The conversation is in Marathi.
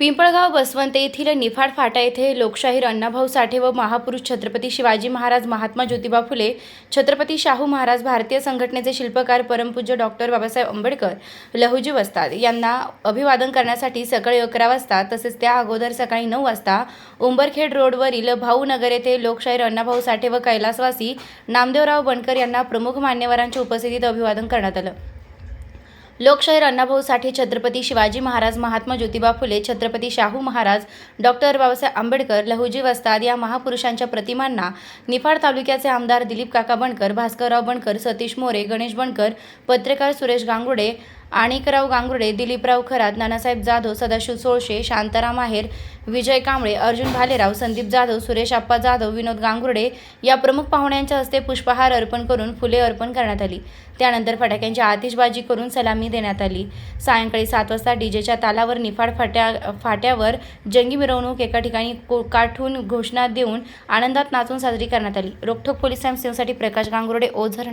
पिंपळगाव बसवंत येथील निफाड फाटा येथे लोकशाहीर अण्णाभाऊ साठे व महापुरुष छत्रपती शिवाजी महाराज महात्मा ज्योतिबा फुले छत्रपती शाहू महाराज भारतीय संघटनेचे शिल्पकार परमपूज्य डॉक्टर बाबासाहेब आंबेडकर लहुजी वस्ताद यांना अभिवादन करण्यासाठी सकाळी अकरा वाजता तसेच त्या अगोदर सकाळी नऊ वाजता उंबरखेड रोडवरील भाऊनगर येथे लोकशाहीर अण्णाभाऊ साठे व कैलासवासी नामदेवराव बनकर यांना प्रमुख मान्यवरांच्या उपस्थितीत अभिवादन करण्यात आलं. लोकशाहीर अण्णाभाऊ साठे छत्रपती शिवाजी महाराज महात्मा ज्योतिबा फुले छत्रपती शाहू महाराज डॉक्टर बाबासाहेब आंबेडकर लहुजी वस्ताद या महापुरुषांच्या प्रतिमांना निफाड तालुक्याचे आमदार दिलीप काका बनकर भास्करराव बनकर सतीश मोरे गणेश बनकर पत्रकार सुरेश गांगुडे आणिकराव गांगुर्डे दिलीपराव खरात नानासाहेब जाधव सदाशिव सोळशे शांताराम आहेर विजय कांबळे अर्जुन भालेराव संदीप जाधव सुरेश आप्पा जाधव विनोद गांगुर्डे या प्रमुख पाहुण्यांच्या हस्ते पुष्पहार अर्पण करून फुले अर्पण करण्यात आली. त्यानंतर फटाक्यांची आतिषबाजी करून सलामी देण्यात आली. सायंकाळी सात वाजता डीजेच्या तालावर निफाड फाट्या फाट्यावर जंगी मिरवणूक एका ठिकाणी को काठून घोषणा देऊन आनंदात नाचून साजरी करण्यात आली. रोखोक पोलीस टाइम्स न्यूजसाठी प्रकाश गांगुर्डे ओझर